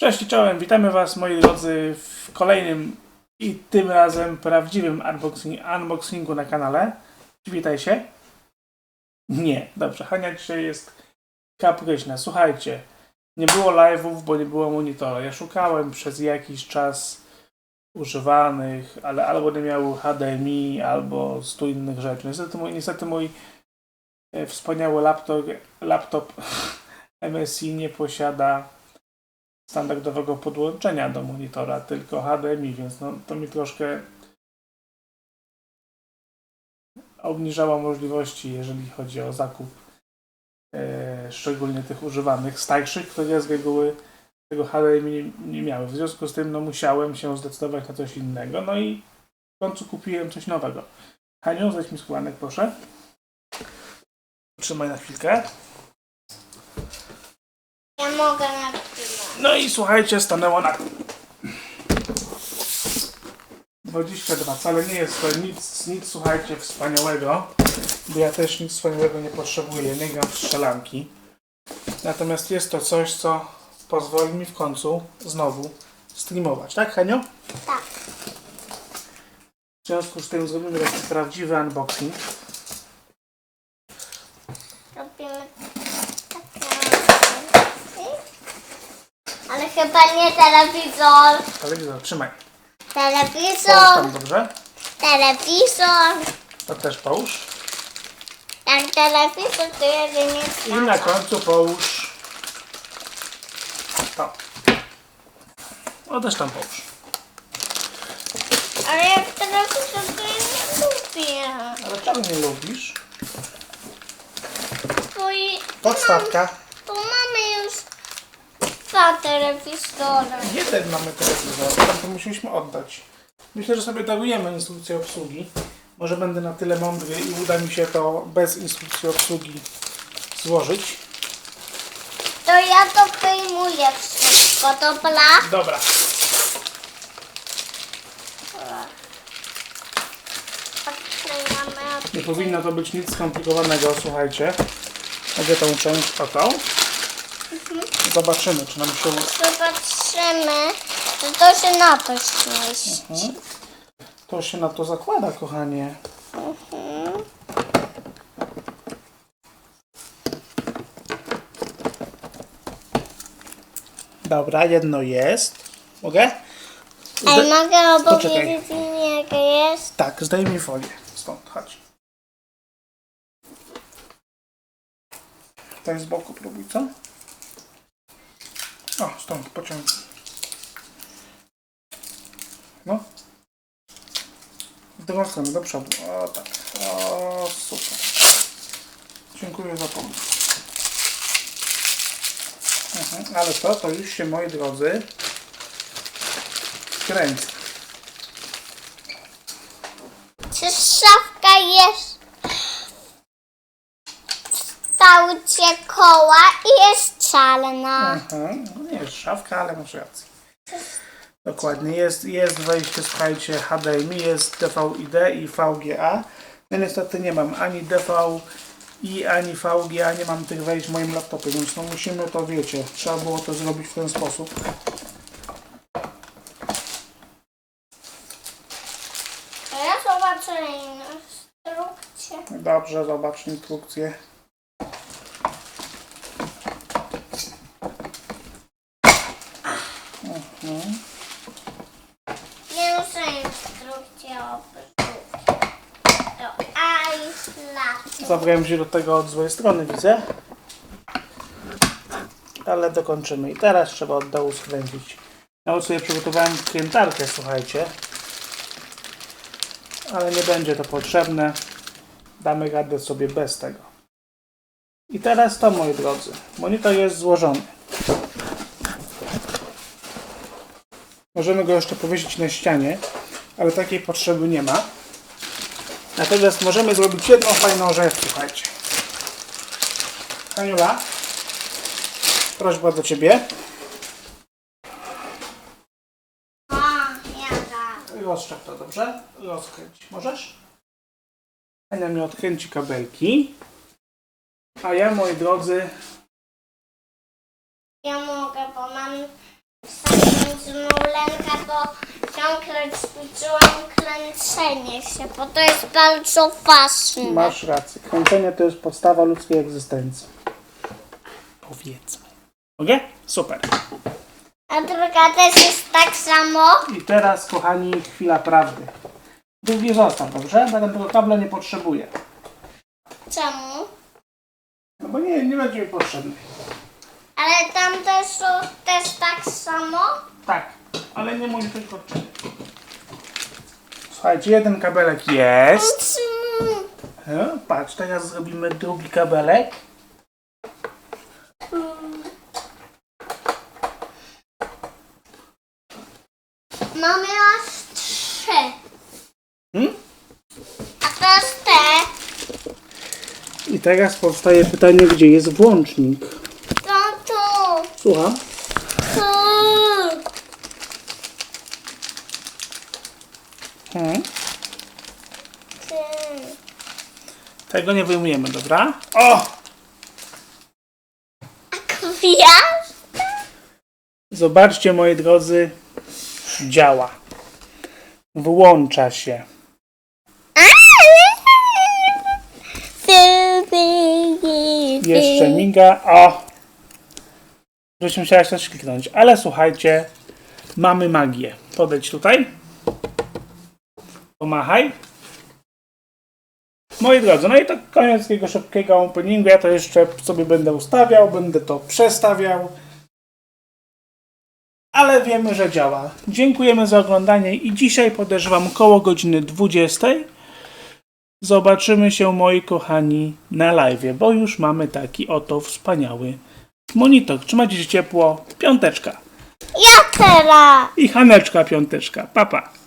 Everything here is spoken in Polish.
Cześć czołem, witamy Was moi drodzy w kolejnym i tym razem prawdziwym unboxing, unboxingu na kanale. Witaj się. Nie, dobrze, Hania dzisiaj jest kapryśna. Słuchajcie, nie było live'ów, bo nie było monitora. Ja szukałem przez jakiś czas używanych, ale albo nie miały HDMI, albo stu innych rzeczy. Niestety mój, niestety mój e, wspaniały laptop, laptop MSI nie posiada standardowego podłączenia do monitora, tylko HDMI, więc no, to mi troszkę obniżało możliwości, jeżeli chodzi o zakup e, szczególnie tych używanych, starszych, które z reguły tego HDMI nie, miały. W związku z tym no, musiałem się zdecydować na coś innego, no i w końcu kupiłem coś nowego. Haniu, zejdź mi proszę. Trzymaj na chwilkę. Ja mogę na chwilę. No i słuchajcie, stanęło na 22. Wcale nie jest to nic, nic słuchajcie, wspaniałego, bo ja też nic wspaniałego nie potrzebuję, nie gram w strzelanki. Natomiast jest to coś, co pozwoli mi w końcu znowu streamować, tak Henio? Tak. W związku z tym zrobimy taki prawdziwy unboxing. Chyba nie telewizor. Telewizor, trzymaj. Połóż Telewizor. tam, dobrze? Telewizor. To też połóż. Jak telewizor to jedynie I na końcu połóż to. O, też tam połóż. Ale jak telewizor to ja nie lubię. Ale czego nie lubisz? Bo, i, Podstawka. Dwa telewizory. Jeden mamy telewizor, tam to musieliśmy oddać. Myślę, że sobie darujemy instrukcję obsługi. Może będę na tyle mądry i uda mi się to bez instrukcji obsługi złożyć. To ja to wyjmuję wszystko, dobra? Dobra. Odklejamy od Nie powinno to być nic skomplikowanego, słuchajcie. Mogę tą część o tą. Zobaczymy, czy nam się uda. Zobaczymy, czy to się na to śmieści. To się na to zakłada, kochanie. Dobra, jedno jest. Mogę? Ale Zde- mogę Poczekaj. opowiedzieć mi jaka jest? tak, zdejmij folię. Stąd, chodź. Ten z boku próbuj, co? O, stąd pociągnij. No. W do przodu. O, tak. O, super. Dziękuję za pomoc. Mhm, ale to, to już się, moi drodzy, kręci. Czy szafka jest w kształcie koła i jest czarna? Mhm. No nie jest szafka, ale masz rację. Dokładnie. Jest, jest wejście, słuchajcie, HDMI, jest DVI-D i VGA. No niestety nie mam ani DVI, ani VGA, nie mam tych wejść w moim laptopie, więc no musimy to, wiecie, trzeba było to zrobić w ten sposób. A ja zobaczę instrukcję. Dobrze, zobacz instrukcję. Nie muszę instrukcję obsługi. To iSlat. Zabrałem się do tego od złej strony, widzę. Ale dokończymy. I teraz trzeba od dołu skręcić. Nawet sobie przygotowałem krętarkę, słuchajcie. Ale nie będzie to potrzebne. Damy radę sobie bez tego. I teraz to, moi drodzy. Monitor jest złożony. Możemy go jeszcze powiesić na ścianie, ale takiej potrzeby nie ma. Natomiast możemy zrobić jedną fajną rzecz, słuchajcie. Haniula, prośba do Ciebie. Rozczep to, dobrze? Rozkręć. Możesz? Hania mi odkręci kabelki. A ja, moi drodzy, Ja mogę, bo mam znowu lęka, bo ciągle ćwiczyłam kręcenie się, bo to jest bardzo ważne. Masz rację. Kręcenie to jest podstawa ludzkiej egzystencji. Powiedzmy. Mogę? Super. A druga też jest tak samo. I teraz, kochani, chwila prawdy. Drugi zostaw, dobrze? Będę tego kabla nie potrzebuję. Czemu? No bo nie, nie będzie mi potrzebny. Ale tam też są też tak samo. Tak, ale nie mój tylko. Słuchajcie, jeden kabelek jest. Mm, E, Patrz, teraz zrobimy drugi kabelek. Mamy aż trzy. Hmm? A teraz te. I teraz powstaje pytanie, gdzie jest włącznik. To tu. Słucham? Tu. Hmm? Tu. Tego nie wyjmujemy, dobra? O! Gwiazd? Zobaczcie, moi drodzy, działa. Włącza się. Jeszcze miga. O! Żeś musiała coś kliknąć. Ale słuchajcie, mamy magię. Podejdź tutaj. Pomachaj. Moi drodzy, no i to koniec tego szybkiego openingu. Ja to jeszcze sobie będę ustawiał, będę to przestawiał. Ale wiemy, że działa. Dziękujemy za oglądanie i dzisiaj podejrzewam koło godziny 20. Zobaczymy się, moi kochani, na live, bo już mamy taki oto wspaniały monitor. Trzymajcie się ciepło. Piąteczka. Ja teraz. I Haneczka piąteczka. Papa. Pa.